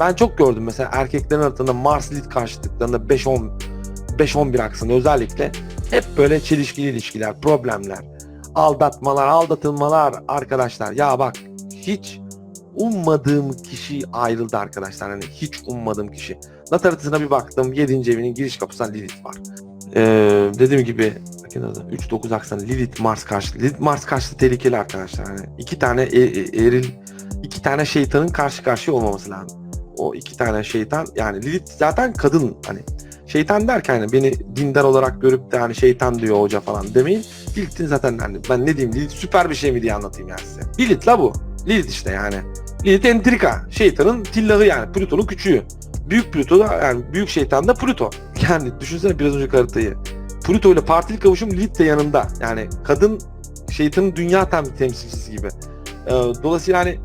Ben çok gördüm mesela erkeklerin arasında Mars Lilith karşıtlıklarında 5-10 5-11 aksında özellikle hep böyle çelişkili ilişkiler, problemler, aldatmalar, aldatılmalar arkadaşlar. Ya bak hiç ummadığım kişi ayrıldı arkadaşlar. Hani hiç ummadığım kişi. Nat haritasına bir baktım. 7. evinin giriş kapısında Lilith var. Ee, dediğim gibi bakın adı 3-9 aksında Lilith Mars karşı. Lilith Mars karşıtı tehlikeli arkadaşlar. Hani iki tane e- e- eril iki tane şeytanın karşı karşıya olmaması lazım. O iki tane şeytan yani Lilith zaten kadın hani şeytan derken hani beni dindar olarak görüp de hani şeytan diyor hoca falan demeyin. Lilith'in zaten hani ben ne diyeyim Lilith süper bir şey mi diye anlatayım yani size. Lilith la bu. Lilith işte yani. Lilith entrika. Şeytanın tillahı yani. Plüton'un küçüğü. Büyük Plüto da yani büyük şeytan da Plüto. Yani düşünsene biraz önce haritayı. Plüto ile partili kavuşum Lilith de yanında. Yani kadın şeytanın dünya tem temsilcisi gibi. Ee, dolayısıyla hani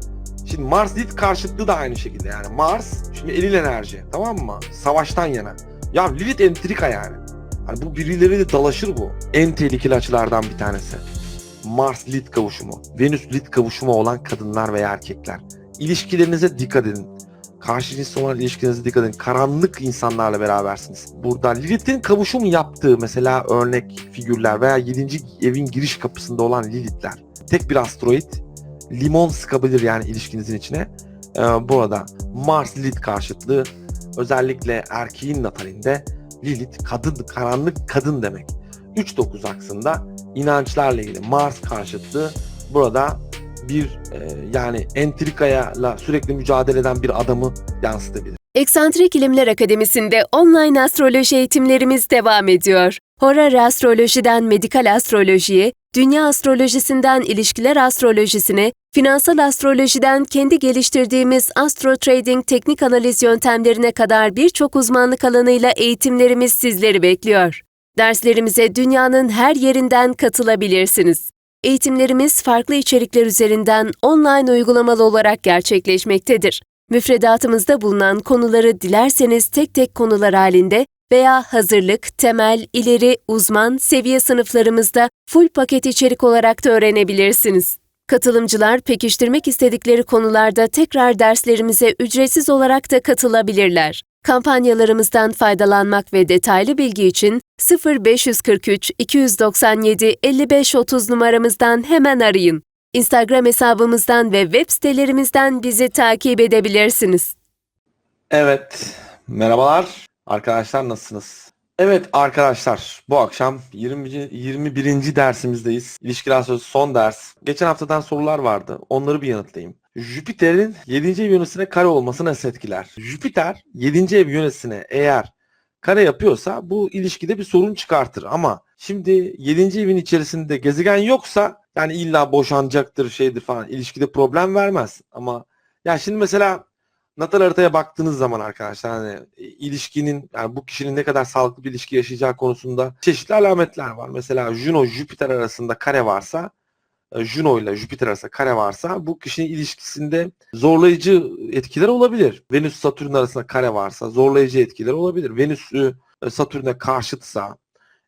şimdi Mars Lilith karşıtlığı da aynı şekilde yani. Mars şimdi elil enerji tamam mı? Savaştan yana. Ya Lilith entrika yani. Hani bu birileriyle dalaşır bu. En tehlikeli açılardan bir tanesi. Mars Lilith kavuşumu, Venüs Lilith kavuşumu olan kadınlar veya erkekler. İlişkilerinize dikkat edin. Karşı cinsle olan ilişkinize dikkat edin. Karanlık insanlarla berabersiniz. Burada Lilith'in kavuşum yaptığı mesela örnek figürler veya 7. evin giriş kapısında olan Lilith'ler. Tek bir asteroid limon sıkabilir yani ilişkinizin içine. Ee, burada Mars Lilith karşıtlığı özellikle erkeğin natalinde Lilith kadın, karanlık kadın demek. 3-9 aksında inançlarla ilgili Mars karşıtlığı burada bir e, yani entrikayla sürekli mücadele eden bir adamı yansıtabilir. Eksantrik İlimler Akademisi'nde online astroloji eğitimlerimiz devam ediyor. Horar astrolojiden medikal astrolojiye, dünya astrolojisinden ilişkiler astrolojisine, finansal astrolojiden kendi geliştirdiğimiz astro trading teknik analiz yöntemlerine kadar birçok uzmanlık alanıyla eğitimlerimiz sizleri bekliyor. Derslerimize dünyanın her yerinden katılabilirsiniz. Eğitimlerimiz farklı içerikler üzerinden online uygulamalı olarak gerçekleşmektedir. Müfredatımızda bulunan konuları dilerseniz tek tek konular halinde veya hazırlık, temel, ileri, uzman, seviye sınıflarımızda full paket içerik olarak da öğrenebilirsiniz. Katılımcılar pekiştirmek istedikleri konularda tekrar derslerimize ücretsiz olarak da katılabilirler. Kampanyalarımızdan faydalanmak ve detaylı bilgi için 0543 297 5530 numaramızdan hemen arayın. Instagram hesabımızdan ve web sitelerimizden bizi takip edebilirsiniz. Evet, merhabalar. Arkadaşlar nasılsınız? Evet arkadaşlar, bu akşam 20. 21. dersimizdeyiz. İlişkiler sözü son ders. Geçen haftadan sorular vardı. Onları bir yanıtlayayım. Jüpiter'in 7. ev yönetisine kare olması nasıl etkiler? Jüpiter 7. ev yöneticisine eğer kare yapıyorsa bu ilişkide bir sorun çıkartır. Ama şimdi 7. evin içerisinde gezegen yoksa yani illa boşanacaktır şeydir falan ilişkide problem vermez. Ama ya şimdi mesela natal haritaya baktığınız zaman arkadaşlar hani e, ilişkinin yani bu kişinin ne kadar sağlıklı bir ilişki yaşayacağı konusunda çeşitli alametler var. Mesela Juno Jüpiter arasında kare varsa e, Juno ile Jüpiter arasında kare varsa bu kişinin ilişkisinde zorlayıcı etkiler olabilir. Venüs Satürn arasında kare varsa zorlayıcı etkiler olabilir. Venüs e, Satürn'e karşıtsa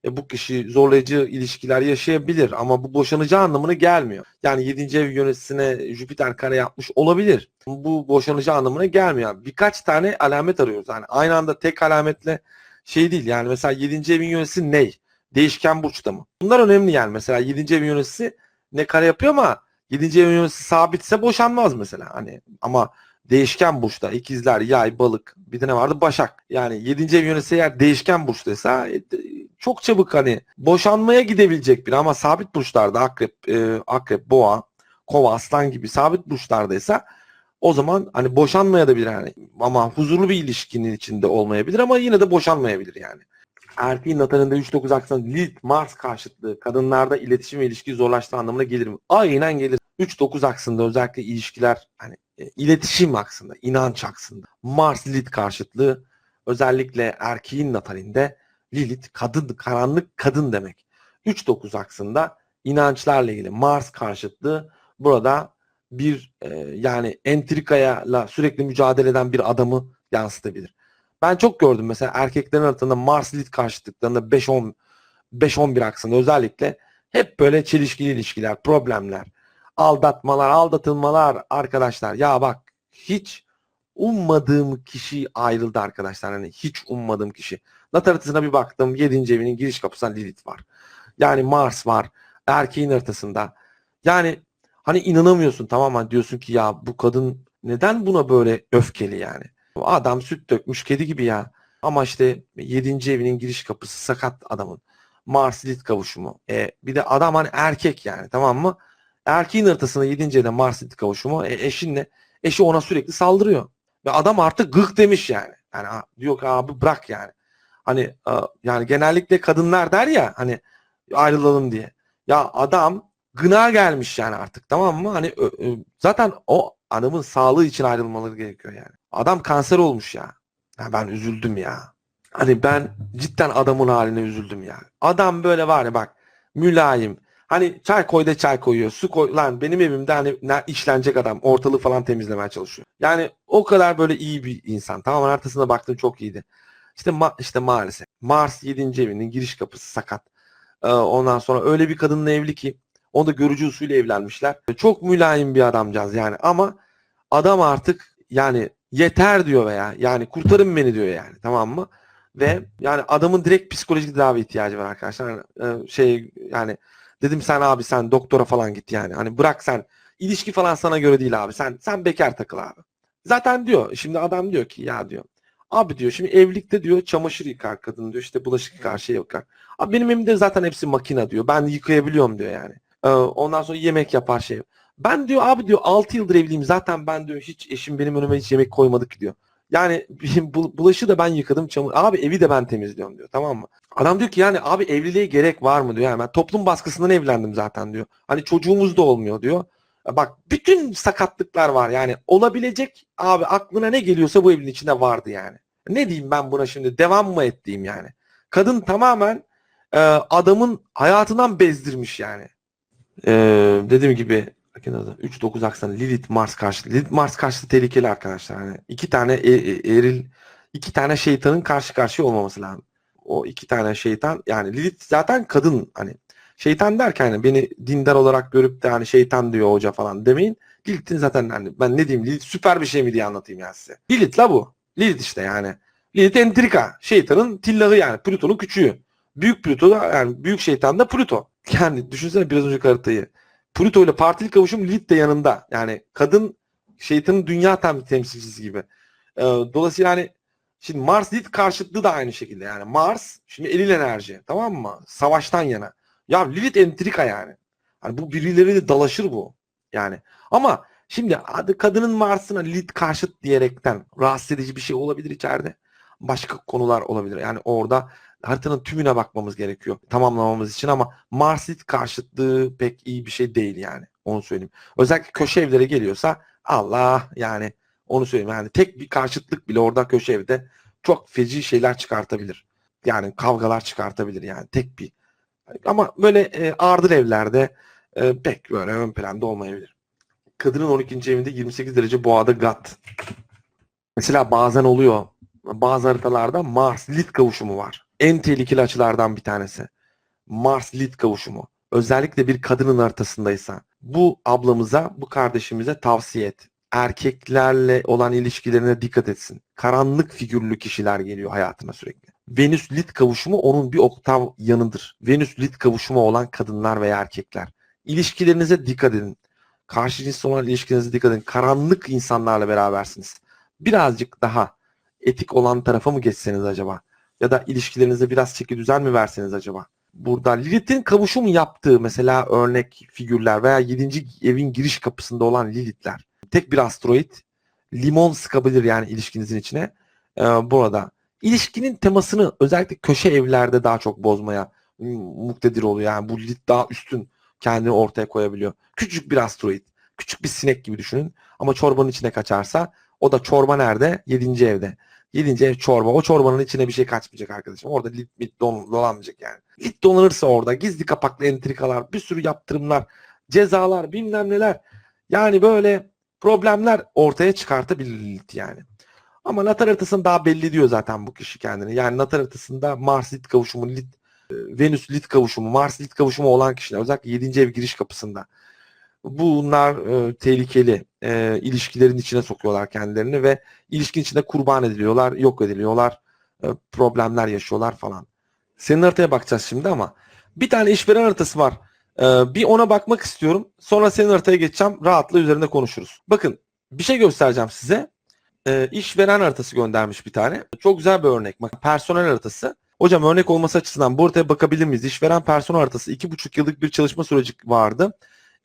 e, bu kişi zorlayıcı ilişkiler yaşayabilir ama bu boşanacağı anlamına gelmiyor. Yani 7. ev yöneticisine Jüpiter kare yapmış olabilir. Bu boşanacağı anlamına gelmiyor. Birkaç tane alamet arıyoruz. Yani aynı anda tek alametle şey değil. Yani mesela 7. evin yöneticisi ne? Değişken burçta mı? Bunlar önemli yani. Mesela 7. evin yöneticisi ne kare yapıyor ama 7. evin yöneticisi sabitse boşanmaz mesela. Hani ama değişken burçta ikizler, yay, balık bir de ne vardı? Başak. Yani 7. ev yöneticisi eğer değişken burçtaysa e, çok çabuk hani boşanmaya gidebilecek bir ama sabit burçlarda akrep, e, akrep, boğa, kova, aslan gibi sabit burçlardaysa o zaman hani boşanmaya da bilir yani ama huzurlu bir ilişkinin içinde olmayabilir ama yine de boşanmayabilir yani. Erkeğin natalinde 3-9 aksan Lilith Mars karşıtlığı kadınlarda iletişim ve ilişkiyi zorlaştığı anlamına gelir mi? Aynen gelir. 3-9 aksında özellikle ilişkiler hani e, iletişim aksında, inanç aksında. Mars Lilith karşıtlığı özellikle erkeğin natalinde Lilith kadın, karanlık kadın demek. 3-9 aksında inançlarla ilgili Mars karşıtlığı burada bir e, yani entrikayla sürekli mücadele eden bir adamı yansıtabilir. Ben çok gördüm mesela erkeklerin arasında Mars Lilith karşıtlıklarında 5-10 5-11 aksında özellikle hep böyle çelişkili ilişkiler, problemler, aldatmalar, aldatılmalar arkadaşlar. Ya bak hiç ummadığım kişi ayrıldı arkadaşlar. Hani hiç ummadığım kişi. Nat haritasına bir baktım. 7. evinin giriş kapısında Lilith var. Yani Mars var. Erkeğin haritasında. Yani hani inanamıyorsun tamam mı? Diyorsun ki ya bu kadın neden buna böyle öfkeli yani? Adam süt dökmüş kedi gibi ya. Ama işte 7. evinin giriş kapısı sakat adamın. Mars Lilith kavuşumu. E, bir de adam hani erkek yani tamam mı? Erkeğin haritasında 7. evde Mars Lilith kavuşumu. E, eşinle eşi ona sürekli saldırıyor. Ve adam artık gık demiş yani. Yani diyor ki abi bırak yani. Hani e, yani genellikle kadınlar der ya hani ayrılalım diye. Ya adam gına gelmiş yani artık tamam mı? Hani zaten o adamın sağlığı için ayrılmaları gerekiyor yani. Adam kanser olmuş ya. ya ben üzüldüm ya. Hani ben cidden adamın haline üzüldüm ya. Adam böyle var ya bak mülayim. Hani çay koy da çay koyuyor. Su koy. Lan benim evimde hani ne- işlenecek adam. Ortalığı falan temizlemeye çalışıyor. Yani o kadar böyle iyi bir insan. Tamam haritasına baktım çok iyiydi. İşte ma- işte maalesef. Mars 7. evinin giriş kapısı sakat. Ee, ondan sonra öyle bir kadınla evli ki onu da görücü usulü evlenmişler. Çok mülayim bir adamcağız yani ama adam artık yani yeter diyor veya yani kurtarın beni diyor yani tamam mı? Ve yani adamın direkt psikolojik tedavi ihtiyacı var arkadaşlar. Yani, e, şey yani dedim sen abi sen doktora falan git yani. Hani bırak sen ilişki falan sana göre değil abi. Sen sen bekar takıl abi. Zaten diyor şimdi adam diyor ki ya diyor. Abi diyor şimdi evlilikte diyor çamaşır yıkar kadın diyor işte bulaşık yıkar şey yıkar. Abi benim evimde zaten hepsi makine diyor. Ben yıkayabiliyorum diyor yani. Ee, ondan sonra yemek yapar şey. Ben diyor abi diyor 6 yıldır evliyim zaten ben diyor hiç eşim benim önüme hiç yemek koymadı ki diyor. Yani bu- bulaşığı da ben yıkadım çamur. Abi evi de ben temizliyorum diyor tamam mı? Adam diyor ki yani abi evliliğe gerek var mı diyor. Yani ben toplum baskısından evlendim zaten diyor. Hani çocuğumuz da olmuyor diyor. Bak bütün sakatlıklar var yani olabilecek abi aklına ne geliyorsa bu evin içinde vardı yani. Ne diyeyim ben buna şimdi devam mı ettiğim yani. Kadın tamamen e, adamın hayatından bezdirmiş yani. E, dediğim gibi bakın adı 3-9 aksanı Lilith Mars karşı Lilith Mars karşı tehlikeli arkadaşlar. Yani iki tane e- e- eril iki tane şeytanın karşı karşıya olmaması lazım. O iki tane şeytan yani Lilith zaten kadın hani şeytan derken hani beni dindar olarak görüp de hani şeytan diyor hoca falan demeyin. Lilith'in zaten hani ben ne diyeyim Lilith süper bir şey mi diye anlatayım yani size. Lilith la bu. Lilith işte yani. Lilith entrika. Şeytanın tillahı yani. Plüton'un küçüğü. Büyük Plüto da yani büyük şeytan da Plüto. Yani düşünsene biraz önceki haritayı. Plüto ile partili kavuşum Lilith de yanında. Yani kadın şeytanın dünya tem temsilcisi gibi. Ee, dolayısıyla hani şimdi Mars Lilith karşıtlığı da aynı şekilde. Yani Mars şimdi eril enerji tamam mı? Savaştan yana. Ya Lilith entrika yani. Hani bu birileriyle dalaşır bu. Yani ama şimdi adı kadının Mars'ına Lilith karşıt diyerekten rahatsız edici bir şey olabilir içeride. Başka konular olabilir. Yani orada haritanın tümüne bakmamız gerekiyor tamamlamamız için ama Mars Lilith karşıtlığı pek iyi bir şey değil yani. Onu söyleyeyim. Özellikle köşe evlere geliyorsa Allah yani onu söyleyeyim. Yani tek bir karşıtlık bile orada köşe evde çok feci şeyler çıkartabilir. Yani kavgalar çıkartabilir yani tek bir. Ama böyle e, ardır evlerde e, pek böyle ön planda olmayabilir. Kadının 12. evinde 28 derece boğada gat. Mesela bazen oluyor. Bazı haritalarda Mars Lilith kavuşumu var. En tehlikeli açılardan bir tanesi. Mars Lilith kavuşumu. Özellikle bir kadının haritasındaysa bu ablamıza, bu kardeşimize tavsiye et. Erkeklerle olan ilişkilerine dikkat etsin. Karanlık figürlü kişiler geliyor hayatına sürekli. Venüs Lilith kavuşumu onun bir oktav yanıdır. Venüs Lilith kavuşumu olan kadınlar veya erkekler. İlişkilerinize dikkat edin. Karşı cinsle olan ilişkinize dikkat edin. Karanlık insanlarla berabersiniz. Birazcık daha etik olan tarafa mı geçseniz acaba? Ya da ilişkilerinize biraz çeki düzen mi verseniz acaba? Burada Lilith'in kavuşum yaptığı mesela örnek figürler veya 7. evin giriş kapısında olan Lilith'ler. Tek bir asteroid limon sıkabilir yani ilişkinizin içine. Ee, burada ilişkinin temasını özellikle köşe evlerde daha çok bozmaya muktedir oluyor. Yani bu Lilith daha üstün kendini ortaya koyabiliyor. Küçük bir asteroid. Küçük bir sinek gibi düşünün. Ama çorbanın içine kaçarsa o da çorba nerede? 7. evde. 7. ev çorba. O çorbanın içine bir şey kaçmayacak arkadaşım. Orada lit mit don, dolanmayacak yani. Lit dolanırsa orada gizli kapaklı entrikalar, bir sürü yaptırımlar, cezalar, bilmem neler. Yani böyle problemler ortaya çıkartabilir lit yani. Ama natal haritasını daha belli diyor zaten bu kişi kendini. Yani natal haritasında Mars lit kavuşumu, lit, e, Venüs lit kavuşumu, Mars lit kavuşumu olan kişiler özellikle 7. ev giriş kapısında bunlar e, tehlikeli. E, ilişkilerin içine sokuyorlar kendilerini ve ilişkin içinde kurban ediliyorlar, yok ediliyorlar, e, problemler yaşıyorlar falan. Senin haritaya bakacağız şimdi ama bir tane işveren haritası var. E, bir ona bakmak istiyorum. Sonra senin haritaya geçeceğim. Rahatla üzerinde konuşuruz. Bakın bir şey göstereceğim size. E, işveren haritası göndermiş bir tane. Çok güzel bir örnek. Bak personel haritası. Hocam örnek olması açısından bu haritaya bakabilir miyiz? İşveren personel haritası 2,5 yıllık bir çalışma süreci vardı.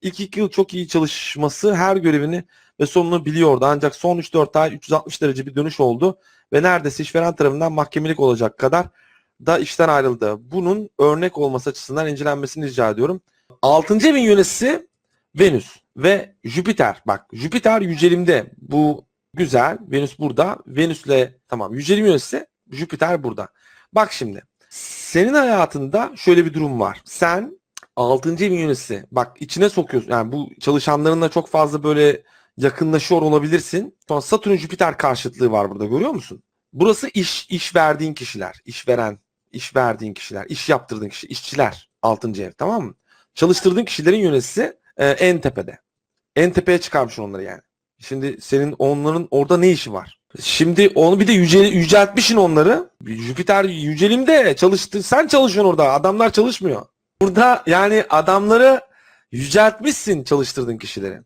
İlk iki yıl çok iyi çalışması her görevini ve sonunu biliyordu. Ancak son 3-4 ay 360 derece bir dönüş oldu ve neredeyse işveren tarafından mahkemelik olacak kadar da işten ayrıldı. Bunun örnek olması açısından incelenmesini rica ediyorum. 6. evin yöneticisi Venüs ve Jüpiter. Bak Jüpiter yücelimde. Bu güzel. Venüs burada. Venüs'le tamam yücelim yöneticisi Jüpiter burada. Bak şimdi. Senin hayatında şöyle bir durum var. Sen 6. evin yöneticisi. Bak içine sokuyorsun. Yani bu çalışanlarınla çok fazla böyle yakınlaşıyor olabilirsin. Sonra Satürn Jüpiter karşıtlığı var burada görüyor musun? Burası iş iş verdiğin kişiler, iş veren, iş verdiğin kişiler, iş yaptırdığın kişi, işçiler 6. ev tamam mı? Çalıştırdığın kişilerin yöneticisi e, en tepede. En tepeye çıkarmış onları yani. Şimdi senin onların orada ne işi var? Şimdi onu bir de yüce, yüceltmişsin onları. Jüpiter yücelimde çalıştı. Sen çalışıyorsun orada. Adamlar çalışmıyor. Burada yani adamları yüceltmişsin çalıştırdığın kişileri.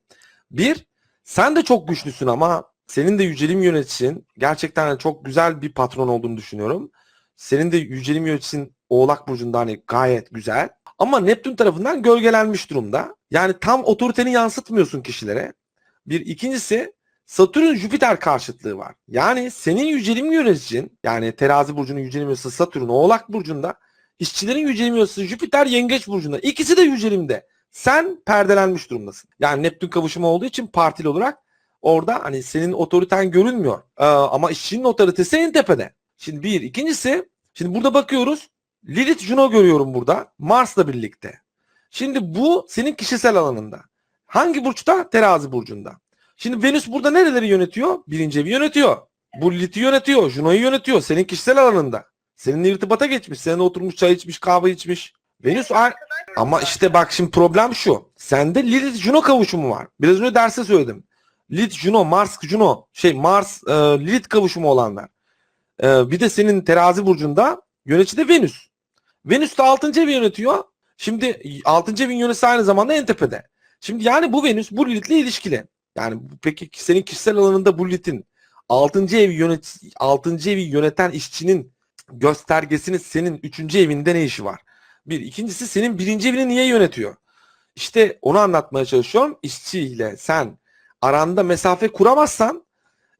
Bir, sen de çok güçlüsün ama senin de yücelim yöneticin gerçekten çok güzel bir patron olduğunu düşünüyorum. Senin de yücelim yöneticin Oğlak Burcu'nda hani gayet güzel. Ama Neptün tarafından gölgelenmiş durumda. Yani tam otoriteni yansıtmıyorsun kişilere. Bir ikincisi Satürn Jüpiter karşıtlığı var. Yani senin yücelim yöneticin yani terazi burcunun yücelim yöneticisi Satürn Oğlak Burcu'nda işçilerin yücelim yöneticisi Jüpiter Yengeç Burcu'nda. İkisi de yücelimde. Sen perdelenmiş durumdasın. Yani Neptün kavuşumu olduğu için partili olarak orada hani senin otoriten görünmüyor. Ee, ama işçinin otoritesi en tepede. Şimdi bir. ikincisi şimdi burada bakıyoruz. Lilith Juno görüyorum burada. Mars'la birlikte. Şimdi bu senin kişisel alanında. Hangi burçta? Terazi burcunda. Şimdi Venüs burada nereleri yönetiyor? Birinci evi yönetiyor. Bu Lilith'i yönetiyor. Juno'yu yönetiyor. Senin kişisel alanında. Seninle irtibata geçmiş. Seninle oturmuş çay içmiş, kahve içmiş. Venüs a- ama işte bak şimdi problem şu. Sende Lilith Juno kavuşumu var. Biraz önce derste söyledim. Lilith Juno, Mars Juno, şey Mars e, Lilith kavuşumu olanlar. E, bir de senin terazi burcunda yönetici de Venüs. Venüs de 6. evi yönetiyor. Şimdi 6. evin yöneticisi aynı zamanda en tepede. Şimdi yani bu Venüs bu Lilith'le ilişkili. Yani peki senin kişisel alanında bu Lilith'in 6. evi yönet 6. evi yöneten işçinin göstergesinin senin 3. evinde ne işi var? Bir. ikincisi senin birinci evini niye yönetiyor? İşte onu anlatmaya çalışıyorum. İşçiyle sen aranda mesafe kuramazsan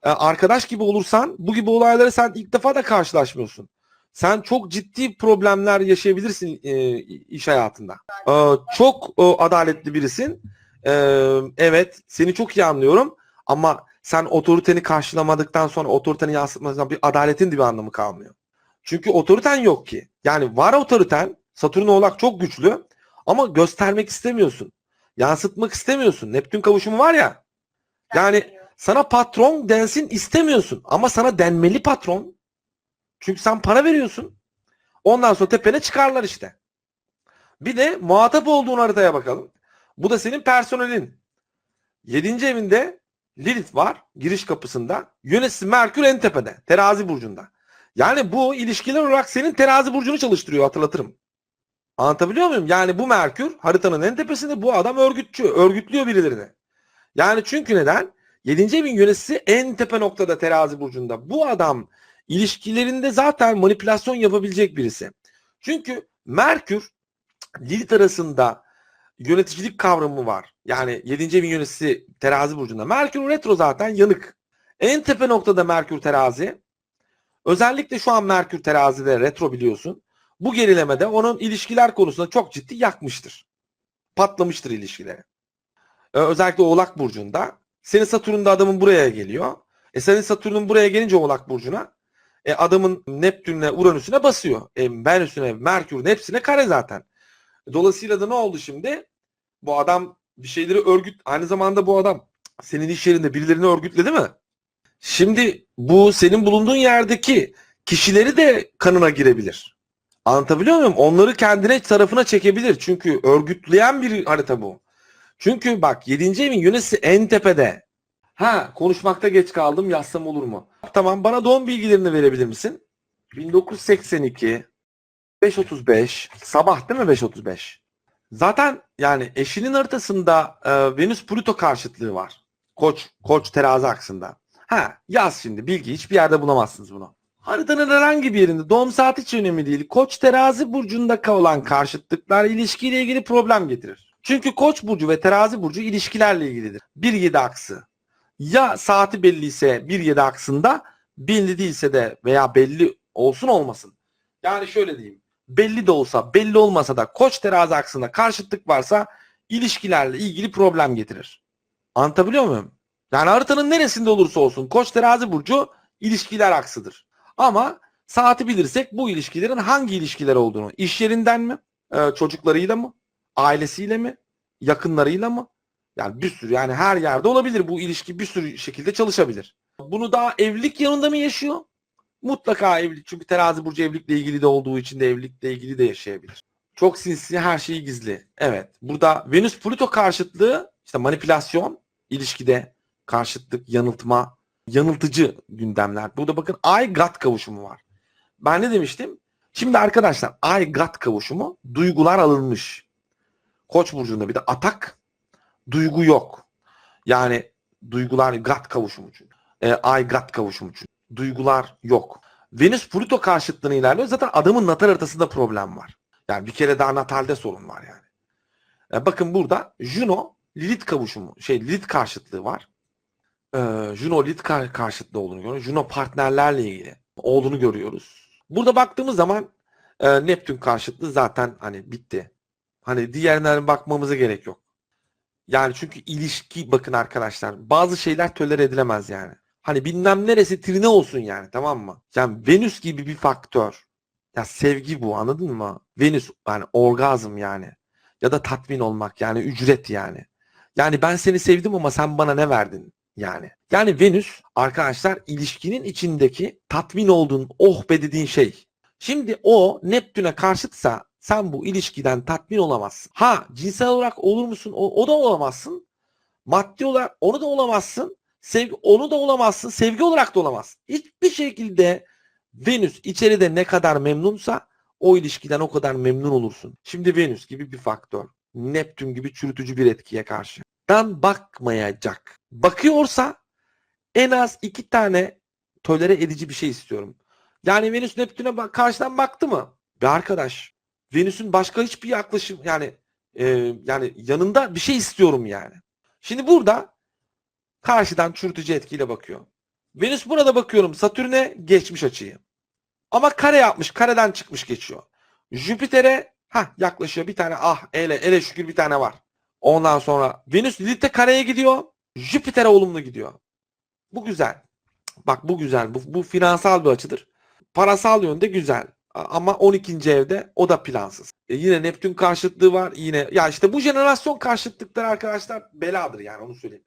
e, arkadaş gibi olursan bu gibi olaylara sen ilk defa da karşılaşmıyorsun. Sen çok ciddi problemler yaşayabilirsin e, iş hayatında. E, çok e, adaletli birisin. E, evet seni çok iyi anlıyorum ama sen otoriteni karşılamadıktan sonra otoriteni yansıtmadan bir adaletin de bir anlamı kalmıyor. Çünkü otoriten yok ki. Yani var otoriten Satürn oğlak çok güçlü ama göstermek istemiyorsun. Yansıtmak istemiyorsun. Neptün kavuşumu var ya. Yani sana patron densin istemiyorsun ama sana denmeli patron. Çünkü sen para veriyorsun. Ondan sonra tepene çıkarlar işte. Bir de muhatap olduğun haritaya bakalım. Bu da senin personelin. 7. evinde Lilith var giriş kapısında. Yöneticisi Merkür en tepede. Terazi burcunda. Yani bu ilişkiler olarak senin terazi burcunu çalıştırıyor hatırlatırım. Anlatabiliyor muyum? Yani bu Merkür haritanın en tepesinde bu adam örgütçü. Örgütlüyor birilerini. Yani çünkü neden? 7. evin yöneticisi en tepe noktada terazi burcunda. Bu adam ilişkilerinde zaten manipülasyon yapabilecek birisi. Çünkü Merkür Lilith arasında yöneticilik kavramı var. Yani 7. evin yöneticisi terazi burcunda. Merkür retro zaten yanık. En tepe noktada Merkür terazi. Özellikle şu an Merkür terazide retro biliyorsun. Bu gerilemede onun ilişkiler konusunda çok ciddi yakmıştır. Patlamıştır ilişkileri. Ee, özellikle Oğlak Burcu'nda. Senin Satürn'de adamın buraya geliyor. E senin Satürn'ün buraya gelince Oğlak Burcu'na e, adamın Neptün'le Uranüs'üne basıyor. E, Venüs'üne, Merkür'ün hepsine kare zaten. Dolayısıyla da ne oldu şimdi? Bu adam bir şeyleri örgüt... Aynı zamanda bu adam senin iş yerinde birilerini örgütledi mi? Şimdi bu senin bulunduğun yerdeki kişileri de kanına girebilir. Anlatabiliyor muyum? Onları kendine tarafına çekebilir. Çünkü örgütleyen bir harita bu. Çünkü bak 7. evin yönesi en tepede. Ha konuşmakta geç kaldım yazsam olur mu? Tamam bana doğum bilgilerini verebilir misin? 1982 5.35 sabah değil mi 5.35? Zaten yani eşinin haritasında e, Venüs Plüto karşıtlığı var. Koç Koç terazi aksında. Ha yaz şimdi bilgi hiçbir yerde bulamazsınız bunu. Haritanın herhangi bir yerinde doğum saati hiç önemli değil. Koç terazi burcunda olan karşıtlıklar ilişkiyle ilgili problem getirir. Çünkü Koç burcu ve terazi burcu ilişkilerle ilgilidir. 1-7 aksı. Ya saati belliyse 1-7 aksında belli değilse de veya belli olsun olmasın. Yani şöyle diyeyim. Belli de olsa belli olmasa da koç terazi aksında karşıtlık varsa ilişkilerle ilgili problem getirir. Anlatabiliyor muyum? Yani haritanın neresinde olursa olsun koç terazi burcu ilişkiler aksıdır. Ama saati bilirsek bu ilişkilerin hangi ilişkiler olduğunu, iş yerinden mi, e, çocuklarıyla mı, ailesiyle mi, yakınlarıyla mı? Yani bir sürü yani her yerde olabilir bu ilişki bir sürü şekilde çalışabilir. Bunu daha evlilik yanında mı yaşıyor? Mutlaka evlilik çünkü terazi burcu evlilikle ilgili de olduğu için de evlilikle ilgili de yaşayabilir. Çok sinsi her şeyi gizli. Evet burada Venüs Plüto karşıtlığı işte manipülasyon ilişkide karşıtlık, yanıltma, yanıltıcı gündemler. Burada bakın Ay Gat kavuşumu var. Ben ne demiştim? Şimdi arkadaşlar Ay Gat kavuşumu duygular alınmış. Koç burcunda bir de atak duygu yok. Yani duygular Gat kavuşumu çünkü. E, Ay Gat kavuşumu çünkü. Duygular yok. Venüs Plüto karşıtlığını ilerliyor. Zaten adamın natal haritasında problem var. Yani bir kere daha natalde sorun var yani. E, bakın burada Juno Lilith kavuşumu, şey Lilith karşıtlığı var. E, Juno Lilith kar- karşıtlığı olduğunu görüyoruz. Juno partnerlerle ilgili olduğunu görüyoruz. Burada baktığımız zaman e, Neptün karşıtlığı zaten hani bitti. Hani diğerlerine bakmamıza gerek yok. Yani çünkü ilişki bakın arkadaşlar bazı şeyler tolere edilemez yani. Hani bilmem neresi trine olsun yani tamam mı? Yani Venüs gibi bir faktör. Ya sevgi bu anladın mı? Venüs yani orgazm yani. Ya da tatmin olmak yani ücret yani. Yani ben seni sevdim ama sen bana ne verdin yani. Yani Venüs arkadaşlar ilişkinin içindeki tatmin olduğun oh be dediğin şey. Şimdi o Neptün'e karşıtsa sen bu ilişkiden tatmin olamazsın. Ha cinsel olarak olur musun? O, o da olamazsın. Maddi olarak onu da olamazsın. Sevgi onu da olamazsın. Sevgi olarak da olamazsın. Hiçbir şekilde Venüs içeride ne kadar memnunsa o ilişkiden o kadar memnun olursun. Şimdi Venüs gibi bir faktör. Neptün gibi çürütücü bir etkiye karşı. Ben bakmayacak. Bakıyorsa en az iki tane tolere edici bir şey istiyorum. Yani Venüs Neptün'e bak- karşıdan baktı mı? Be arkadaş Venüs'ün başka hiçbir yaklaşım yani e, yani yanında bir şey istiyorum yani. Şimdi burada karşıdan çürütücü etkiyle bakıyor. Venüs burada bakıyorum Satürn'e geçmiş açıyı. Ama kare yapmış. Kareden çıkmış geçiyor. Jüpiter'e ha yaklaşıyor. Bir tane ah ele ele şükür bir tane var. Ondan sonra Venüs Lilith'e kareye gidiyor. Jüpiter'e olumlu gidiyor. Bu güzel. Bak bu güzel. Bu, bu finansal bir açıdır. Parasal yönde güzel. Ama 12. evde o da plansız. E yine Neptün karşıtlığı var. Yine ya işte bu jenerasyon karşıtlıkları arkadaşlar beladır yani onu söyleyeyim.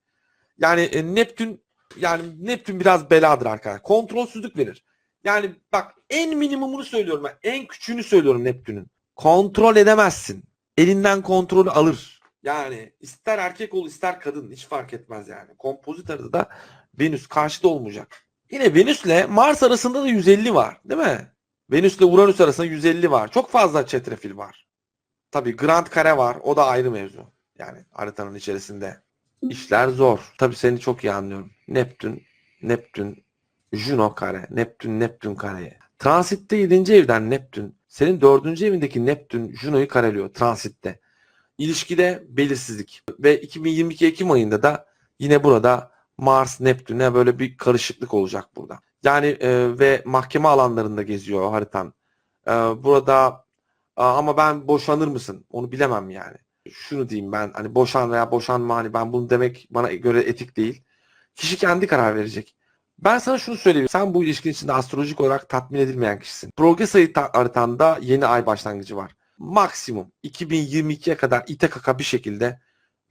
Yani e, Neptün yani Neptün biraz beladır arkadaşlar. Kontrolsüzlük verir. Yani bak en minimumunu söylüyorum ben. En küçüğünü söylüyorum Neptün'ün. Kontrol edemezsin. Elinden kontrolü alır. Yani ister erkek ol ister kadın hiç fark etmez yani. Kompozit haritada da Venüs karşıda olmayacak. Yine Venüs'le Mars arasında da 150 var değil mi? Venüs'le Uranüs arasında 150 var. Çok fazla çetrefil var. Tabii Grand Kare var. O da ayrı mevzu. Yani haritanın içerisinde. İşler zor. Tabii seni çok iyi anlıyorum. Neptün, Neptün, Juno kare, Neptün, Neptün kare. Transitte 7. evden Neptün. Senin 4. evindeki Neptün Juno'yu kareliyor transitte. İlişkide belirsizlik. Ve 2022 Ekim ayında da yine burada Mars Neptün'e böyle bir karışıklık olacak burada. Yani e, ve mahkeme alanlarında geziyor haritan. E, burada "Aa, ama ben boşanır mısın? Onu bilemem yani. Şunu diyeyim ben hani boşan veya boşanma hani ben bunu demek bana göre etik değil. Kişi kendi karar verecek. Ben sana şunu söyleyeyim. Sen bu ilişkin içinde astrolojik olarak tatmin edilmeyen kişisin. Progres ayı ta- haritanda yeni ay başlangıcı var. Maksimum 2022'ye kadar ite kaka bir şekilde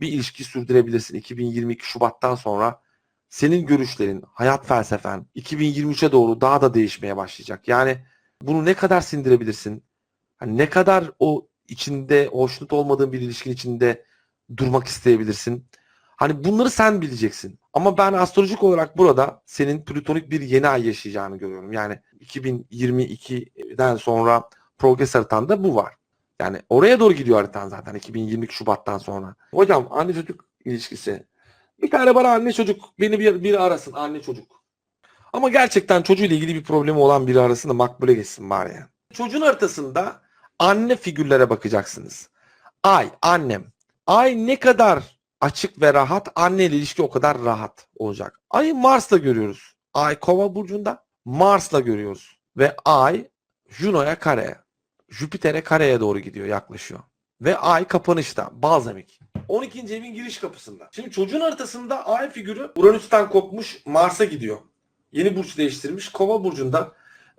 bir ilişki sürdürebilirsin. 2022 Şubat'tan sonra senin görüşlerin, hayat felsefen 2023'e doğru daha da değişmeye başlayacak. Yani bunu ne kadar sindirebilirsin? Hani ne kadar o içinde hoşnut olmadığın bir ilişkin içinde durmak isteyebilirsin. Hani bunları sen bileceksin. Ama ben astrolojik olarak burada senin plütonik bir yeni ay yaşayacağını görüyorum. Yani 2022'den sonra progres haritanda bu var. Yani oraya doğru gidiyor haritan zaten 2022 Şubat'tan sonra. Hocam anne çocuk ilişkisi. Bir tane bana anne çocuk beni bir, biri arasın anne çocuk. Ama gerçekten çocuğuyla ilgili bir problemi olan biri arasın da makbule geçsin bari yani. Çocuğun haritasında anne figürlere bakacaksınız. Ay, annem. Ay ne kadar açık ve rahat, anne ile ilişki o kadar rahat olacak. Ayı Mars'la görüyoruz. Ay Kova burcunda Mars'la görüyoruz. Ve Ay Juno'ya kareye, Jüpiter'e kareye doğru gidiyor, yaklaşıyor. Ve Ay kapanışta, Balzamik. 12. evin giriş kapısında. Şimdi çocuğun haritasında Ay figürü Uranüs'ten kopmuş Mars'a gidiyor. Yeni burç değiştirmiş. Kova burcunda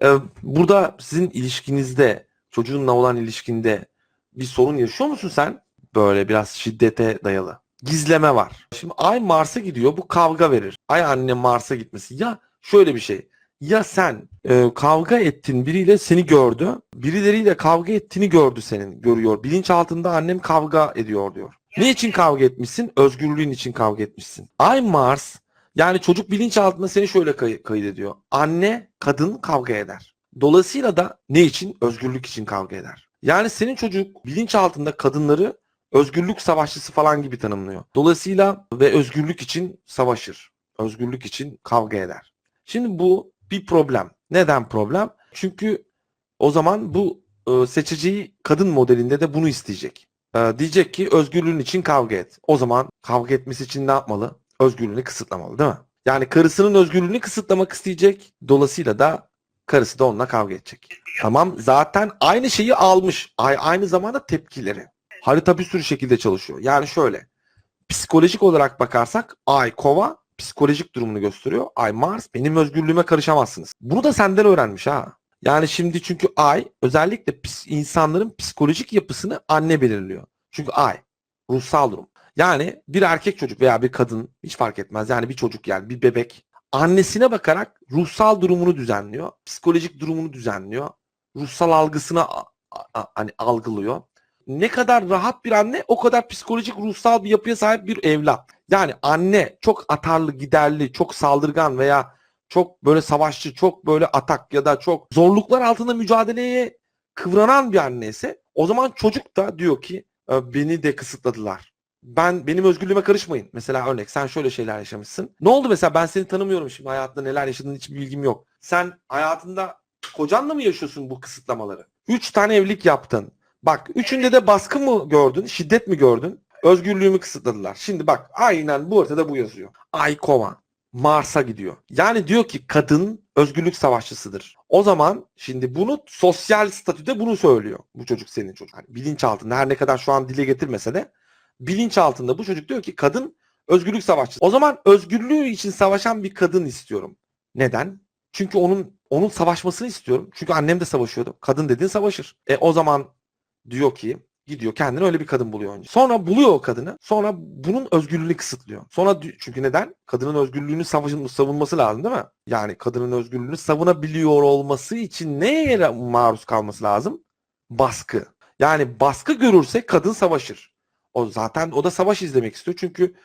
e, burada sizin ilişkinizde, çocuğunla olan ilişkinde bir sorun yaşıyor musun sen? Böyle biraz şiddete dayalı. Gizleme var. Şimdi Ay Mars'a gidiyor. Bu kavga verir. Ay anne Mars'a gitmesi. Ya şöyle bir şey. Ya sen e, kavga ettin biriyle seni gördü. Birileriyle kavga ettiğini gördü senin. Görüyor. Bilinçaltında annem kavga ediyor diyor. Ne için kavga etmişsin? Özgürlüğün için kavga etmişsin. Ay Mars yani çocuk bilinçaltında seni şöyle kay- kaydediyor. Anne kadın kavga eder. Dolayısıyla da ne için? Özgürlük için kavga eder. Yani senin çocuk bilinçaltında kadınları özgürlük savaşçısı falan gibi tanımlıyor. Dolayısıyla ve özgürlük için savaşır. Özgürlük için kavga eder. Şimdi bu bir problem. Neden problem? Çünkü o zaman bu e, seçeceği kadın modelinde de bunu isteyecek. E, diyecek ki özgürlüğün için kavga et. O zaman kavga etmesi için ne yapmalı? Özgürlüğünü kısıtlamalı değil mi? Yani karısının özgürlüğünü kısıtlamak isteyecek. Dolayısıyla da karısı da onunla kavga edecek. Tamam zaten aynı şeyi almış. Ay- Aynı zamanda tepkileri. Harita bir sürü şekilde çalışıyor. Yani şöyle. Psikolojik olarak bakarsak Ay Kova psikolojik durumunu gösteriyor. Ay Mars benim özgürlüğüme karışamazsınız. Bunu da senden öğrenmiş ha. Yani şimdi çünkü Ay özellikle insanların psikolojik yapısını anne belirliyor. Çünkü Ay ruhsal durum. Yani bir erkek çocuk veya bir kadın hiç fark etmez. Yani bir çocuk yani bir bebek annesine bakarak ruhsal durumunu düzenliyor. Psikolojik durumunu düzenliyor. Ruhsal algısını hani algılıyor. Ne kadar rahat bir anne o kadar psikolojik ruhsal bir yapıya sahip bir evlat. Yani anne çok atarlı, giderli, çok saldırgan veya çok böyle savaşçı, çok böyle atak ya da çok zorluklar altında mücadeleye kıvranan bir anne ise o zaman çocuk da diyor ki "E, beni de kısıtladılar. Ben benim özgürlüğüme karışmayın. Mesela örnek sen şöyle şeyler yaşamışsın. Ne oldu mesela ben seni tanımıyorum şimdi hayatında neler yaşadığın hiçbir bilgim yok. Sen hayatında kocanla mı yaşıyorsun bu kısıtlamaları? Üç tane evlilik yaptın. Bak üçünde de baskı mı gördün? Şiddet mi gördün? Özgürlüğümü kısıtladılar. Şimdi bak aynen bu ortada bu yazıyor. Ay kova. Mars'a gidiyor. Yani diyor ki kadın özgürlük savaşçısıdır. O zaman şimdi bunu sosyal statüde bunu söylüyor. Bu çocuk senin çocuk. Yani bilinçaltında her ne kadar şu an dile getirmese de bilinçaltında bu çocuk diyor ki kadın özgürlük savaşçısı. O zaman özgürlüğü için savaşan bir kadın istiyorum. Neden? Çünkü onun onun savaşmasını istiyorum. Çünkü annem de savaşıyordu. Kadın dediğin savaşır. E o zaman diyor ki gidiyor kendine öyle bir kadın buluyor önce. Sonra buluyor o kadını. Sonra bunun özgürlüğünü kısıtlıyor. Sonra çünkü neden? Kadının özgürlüğünü savun- savunması lazım değil mi? Yani kadının özgürlüğünü savunabiliyor olması için neye maruz kalması lazım? Baskı. Yani baskı görürse kadın savaşır. O zaten o da savaş izlemek istiyor. Çünkü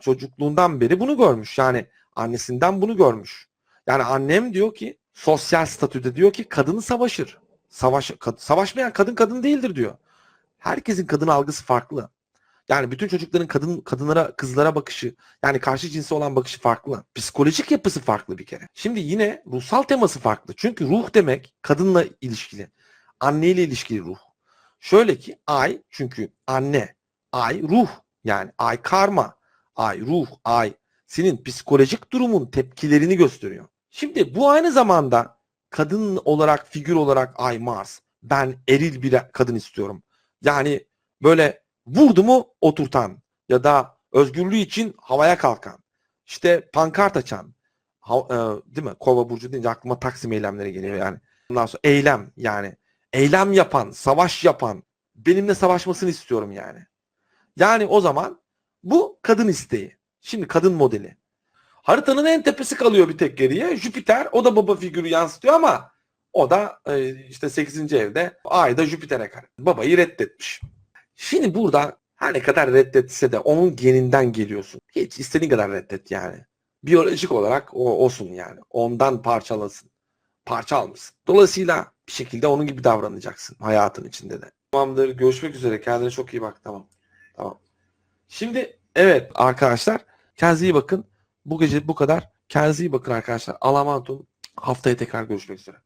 çocukluğundan beri bunu görmüş. Yani annesinden bunu görmüş. Yani annem diyor ki sosyal statüde diyor ki kadın savaşır. Savaş kad- savaşmayan kadın kadın değildir diyor. Herkesin kadın algısı farklı. Yani bütün çocukların kadın kadınlara kızlara bakışı yani karşı cinsi olan bakışı farklı. Psikolojik yapısı farklı bir kere. Şimdi yine ruhsal teması farklı. Çünkü ruh demek kadınla ilişkili. Anneyle ilişkili ruh. Şöyle ki ay çünkü anne, ay ruh yani ay karma, ay ruh, ay senin psikolojik durumun tepkilerini gösteriyor. Şimdi bu aynı zamanda kadın olarak figür olarak ay Mars ben eril bir kadın istiyorum. Yani böyle vurdu mu oturtan ya da özgürlüğü için havaya kalkan işte pankart açan ha- e, değil mi? Kova burcu deyince aklıma Taksim eylemleri geliyor yani. Ondan sonra eylem yani eylem yapan, savaş yapan benimle savaşmasını istiyorum yani. Yani o zaman bu kadın isteği. Şimdi kadın modeli. Haritanın en tepesi kalıyor bir tek geriye. Jüpiter o da baba figürü yansıtıyor ama o da e, işte 8. evde Ay'da Jüpiter'e kare. Babayı reddetmiş. Şimdi burada Her ne kadar reddetse de onun geninden geliyorsun. Hiç istediğin kadar reddet yani. Biyolojik olarak o olsun yani. Ondan parçalasın. Parça almışsın. Dolayısıyla bir şekilde onun gibi davranacaksın hayatın içinde de. Tamamdır. Görüşmek üzere. Kendine çok iyi bak. Tamam. Tamam. Şimdi evet arkadaşlar kendinize iyi bakın. Bu gece bu kadar. Kendinize iyi bakın arkadaşlar. Alamantum. Haftaya tekrar görüşmek üzere.